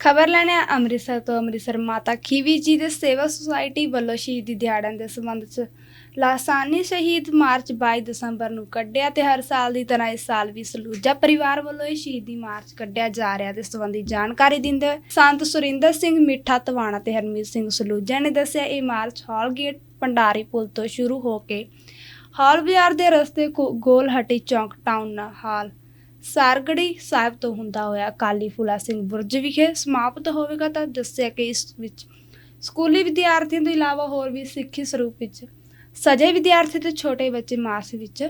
ਖਬਰ ਲੈਣੇ ਅੰਮ੍ਰਿਤਸਰ ਤੋਂ ਅੰਮ੍ਰਿਤਸਰ ਮਾਤਾ ਖੀਵੀ ਜੀ ਦੇ ਸੇਵਾ ਸੁਸਾਇਟੀ ਵੱਲੋਂ ਸ਼ਹੀਦੀ ਦਿਹਾੜਿਆਂ ਦੇ ਸੰਬੰਧ 'ਚ ਲਾਸਾਨੀ ਸ਼ਹੀਦ ਮਾਰਚ 22 ਦਸੰਬਰ ਨੂੰ ਕੱਢਿਆ ਤੇ ਹਰ ਸਾਲ ਦੀ ਤਰ੍ਹਾਂ ਇਸ ਸਾਲ ਵੀ ਸਲੂਜਾ ਪਰਿਵਾਰ ਵੱਲੋਂ ਇਹ ਸ਼ਹੀਦੀ ਮਾਰਚ ਕੱਢਿਆ ਜਾ ਰਿਹਾ ਤੇ ਇਸ ਸੰਬੰਧੀ ਜਾਣਕਾਰੀ ਦਿੰਦੇ ਸੰਤ ਸੁਰਿੰਦਰ ਸਿੰਘ ਮਿੱਠਾ ਤਵਾਣਾ ਤੇ ਹਰਮੀਤ ਸਿੰਘ ਸਲੂਜਾ ਨੇ ਦੱਸਿਆ ਇਹ ਮਾਰਚ ਹਾਲ ਗੇਟ ਭੰਡਾਰੀ ਪੁਲ ਤੋਂ ਸ਼ੁਰੂ ਹੋ ਕੇ ਹਾਲ ਬਾਜ਼ਾਰ ਦੇ ਰਸਤੇ ਕੋ- ਗੋਲ ਹਟੀ ਚੌਂਕ ਟਾਊਨ ਹਾਲ ਸਾਰਗੜੀ ਸਾਹਿਬ ਤੋਂ ਹੁੰਦਾ ਹੋਇਆ ਕਾਲੀ ਫੂਲਾ ਸਿੰਘ ਬੁਰਜ ਵਿਖੇ ਸਮਾਪਤ ਹੋਵੇਗਾ ਤਾਂ ਦੱਸਿਆ ਕਿ ਇਸ ਵਿੱਚ ਸਕੂਲੀ ਵਿਦਿਆਰਥੀਆਂ ਤੋਂ ਇਲਾਵਾ ਹੋਰ ਵੀ ਸਿੱਖੀ ਸਰੂਪ ਵਿੱਚ ਸਜੇ ਵਿਦਿਆਰਥੀ ਤੇ ਛੋਟੇ ਬੱਚੇ ਮਾਰਚ ਵਿੱਚ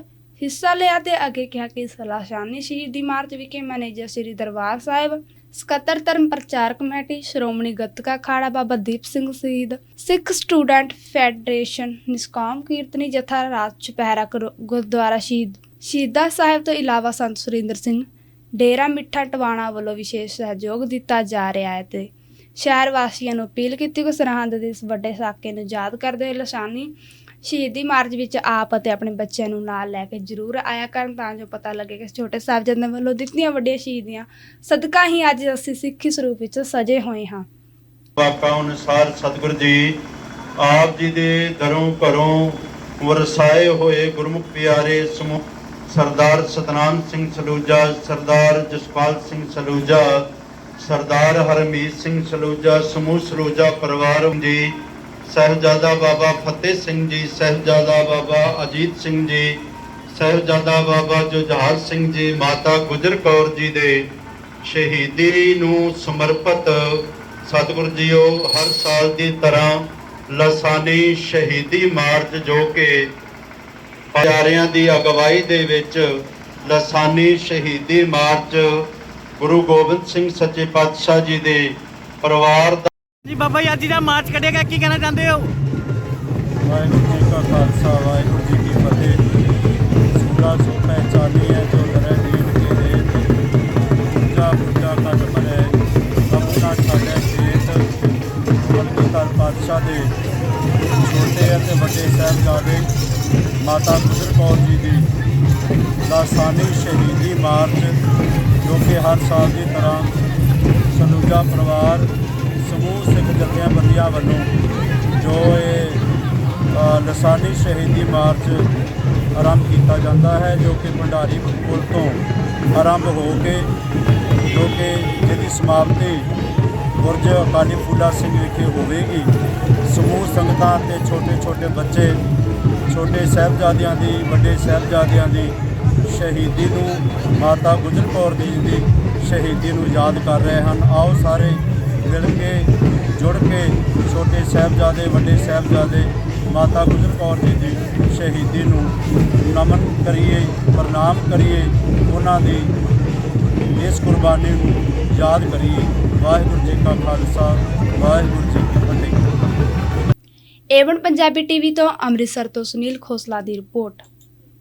ਹਿੱਸਾ ਲਿਆ ਤੇ ਅੱਗੇ ਕਿਹਾ ਕਿ ਸਲਾਸ਼ਾਨੀ ਸ਼ਹੀਦੀ ਮਾਰਚ ਵਿਖੇ ਮੈਨੇਜਰ ਸ੍ਰੀ ਦਰਬਾਰ ਸਾਹਿਬ, ਸਕੱਤਰ ਧਰਮ ਪ੍ਰਚਾਰ ਕਮੇਟੀ, ਸ਼੍ਰੋਮਣੀ ਗੱਤਕਾ ਅਖਾੜਾ ਬਾਬਾ ਦੀਪ ਸਿੰਘ ਸ਼ਹੀਦ, ਸਿੱਖ ਸਟੂਡੈਂਟ ਫੈਡਰੇਸ਼ਨ, ਨਿਸਕਾਮ ਕੀਰਤਨੀ ਜਥਾ ਰਾਤ ਚੁਪਹਿਰਾ ਗੁਰਦੁਆਰਾ ਸ਼ਹੀਦ ਸ਼ਹੀਦਾਂ ਸਾਹਿਬ ਤੋਂ ਇਲਾਵਾ ਸੰਤ ਸੁਰਿੰਦਰ ਸਿੰਘ, ਡੇਰਾ ਮਿੱਠਾ ਟਵਾਣਾ ਵੱਲੋਂ ਵਿਸ਼ੇਸ਼ ਸਹਿਯੋਗ ਦਿੱਤਾ ਜਾ ਰਿਹਾ ਹੈ ਤੇ ਸ਼ਹਿਰ ਵਾਸੀਆਂ ਨੂੰ ਅਪੀਲ ਕੀਤੀ ਕਿ ਸਰਹੰਦ ਦੇ ਇਸ ਵੱਡੇ ਸਾਕੇ ਨੂੰ ਯਾਦ ਕਰਦੇ ਹੋਏ ਲਸਾਨੀ ਸ਼ਹੀਦੀ ਮਾਰਚ ਵਿੱਚ ਆਪ ਅਤੇ ਆਪਣੇ ਬੱਚਿਆਂ ਨੂੰ ਨਾਲ ਲੈ ਕੇ ਜ਼ਰੂਰ ਆਇਆ ਕਰਨ ਤਾਂ ਜੋ ਪਤਾ ਲੱਗੇ ਕਿ ਛੋਟੇ ਸਾਹਿਬਜ਼ਾਦਿਆਂ ਵੱਲੋਂ ਦਿੱਤੀਆਂ ਵੱਡੀਆਂ ਸ਼ਹੀਦੀਆਂ ਸਦਕਾ ਹੀ ਅੱਜ ਅਸੀਂ ਸਿੱਖੀ ਸਰੂਪ ਵਿੱਚ ਸਜੇ ਹੋਏ ਹਾਂ। ਵਾਕਾ ਅਨੁਸਾਰ ਸਤਿਗੁਰ ਜੀ, ਆਪ ਜੀ ਦੇ ਦਰੋਂ ਘਰੋਂ ਵਰਸਾਏ ਹੋਏ ਗੁਰਮੁਖ ਪਿਆਰੇ ਸਮੂਹ ਸਰਦਾਰ ਸਤਨਾਮ ਸਿੰਘ ਸਲੂਜਾ, ਸਰਦਾਰ ਜਸਪਾਲ ਸਿੰਘ ਸਲੂਜਾ, ਸਰਦਾਰ ਹਰਮੀਤ ਸਿੰਘ ਸਲੂਜਾ, ਸਮੂਹ ਸਲੂਜਾ ਪਰਿਵਾਰ ਜੀ, ਸਹਿਬਜ਼ਾਦਾ ਬਾਬਾ ਫਤਿਹ ਸਿੰਘ ਜੀ, ਸਹਿਬਜ਼ਾਦਾ ਬਾਬਾ ਅਜੀਤ ਸਿੰਘ ਜੀ, ਸਹਿਬਜ਼ਾਦਾ ਬਾਬਾ ਜੁਝਾਰ ਸਿੰਘ ਜੀ, ਮਾਤਾ ਗੁਜਰ ਕੌਰ ਜੀ ਦੇ ਸ਼ਹੀਦੀ ਨੂੰ ਸਮਰਪਿਤ ਸਤਿਗੁਰ ਜੀਓ, ਹਰ ਸਾਲ ਦੀ ਤਰ੍ਹਾਂ ਲਸਾਨੀ ਸ਼ਹੀਦੀ ਮਾਰਚ ਜੋ ਕਿ ਪਿਆਰਿਆਂ ਦੀ ਅਗਵਾਈ ਦੇ ਵਿੱਚ ਲਸਾਨੀ ਸ਼ਹੀਦੀ ਮਾਰਚ ਗੁਰੂ ਗੋਬਿੰਦ ਸਿੰਘ ਸੱਚੇ ਪਾਤਸ਼ਾਹ ਜੀ ਦੇ ਪਰਿਵਾਰ ਦਾ ਜੀ ਬਾਬਾ ਜੀ ਅੱਜ ਦਾ ਮਾਰਚ ਕੱਢਿਆ ਕੀ ਕਹਿਣਾ ਚਾਹੁੰਦੇ ਹੋ? ਵਾਹਿਗੁਰੂ ਜੀ ਕਾ ਖਾਲਸਾ ਵਾਹਿਗੁਰੂ ਜੀ ਕੀ ਫਤਿਹ। ਸੂਲਾ ਸੋ ਪਹਿਚਾਨੀ ਹੈ ਜੋ ਨਰੇ ਦੀਨ ਕੇ ਦੇ ਪੂਜਾ ਪੂਜਾ ਕਰ ਮਰੇ। ਆਪਣਾ ਸਾਡੇ ਬਲਕਿ ਪਾਤਸ਼ਾਹ ਦੇ ਛੋਟੇ ਅਤੇ ਵੱਡੇ ਸਾਹਿਬਜ਼ਾਦੇ ਮਾਤਾ ਗੁਜਰ ਕੌਰ ਜੀ ਦੀ ਲਾਸਾਨੀ ਸ਼ਹੀਦੀ ਮਾਰਚ ਜੋ ਕਿ ਹਰ ਸਾਲ ਦੀ ਤਰ੍ਹਾਂ ਸਨੂਜਾ ਪਰਿਵਾਰ ਸਮੂਹ ਸਿੱਖ ਜਥੇਬੰਦੀਆਂ ਵੱਲੋਂ ਜੋ ਇਹ ਅ, ਲਸਾਨੀ ਸ਼ਹੀਦੀ ਮਾਰਚ ਆਰੰਭ ਕੀਤਾ ਜਾਂਦਾ ਹੈ ਜੋ ਕਿ ਭੰਡਾਰੀ ਪੁਲ ਤੋਂ ਆਰੰਭ ਹੋ ਕੇ ਜੋ ਕਿ ਜਿਹਦੀ ਸਮਾਪਤੀ ਬੁਰਜ ਅਕਾਲੀ ਫੂਲਾ ਸਿੰਘ ਵਿਖੇ ਹੋਵੇਗੀ। ਸਮੂਹ ਸੰਗਤਾਂ ਤੇ ਛੋਟੇ ਛੋਟੇ ਬੱਚੇ, ਛੋਟੇ ਸਾਹਿਬਜ਼ਾਦਿਆਂ ਦੀ, ਵੱਡੇ ਸਾਹਿਬਜ਼ਾਦਿਆਂ ਦੀ ਸ਼ਹੀਦੀ ਨੂੰ ਮਾਤਾ ਗੁਜਰ ਕੌਰ ਜੀ ਦੀ ਸ਼ਹੀਦੀ ਨੂੰ ਯਾਦ ਕਰ ਰਹੇ ਹਨ। ਆਓ ਸਾਰੇ ਮਿਲ ਕੇ, ਜੁੜ ਕੇ ਛੋਟੇ ਸਾਹਿਬਜ਼ਾਦੇ, ਵੱਡੇ ਸਾਹਿਬਜ਼ਾਦੇ ਮਾਤਾ ਗੁਜਰ ਕੌਰ ਜੀ ਦੀ ਸ਼ਹੀਦੀ ਨੂੰ ਨਮਨ ਕਰੀਏ, ਪ੍ਰਣਾਮ ਕਰੀਏ, ਉਹਨਾਂ ਦੀ ਇਸ ਕੁਰਬਾਨੀ ਨੂੰ ਯਾਦ ਕਰੀਏ। ਵਾਹਿਗੁਰੂ ਜੀ ਕਾ ਖਾਲਸਾ, ਵਾਹਿਗੁਰੂ ਜੀ ਏਵਨ ਪੰਜਾਬੀ ਟੀਵੀ ਤੋਂ ਅੰਮ੍ਰਿਤਸਰ ਤੋਂ ਸੁਨੀਲ ਖੋਸਲਾ ਦੀ ਰਿਪੋਰਟ।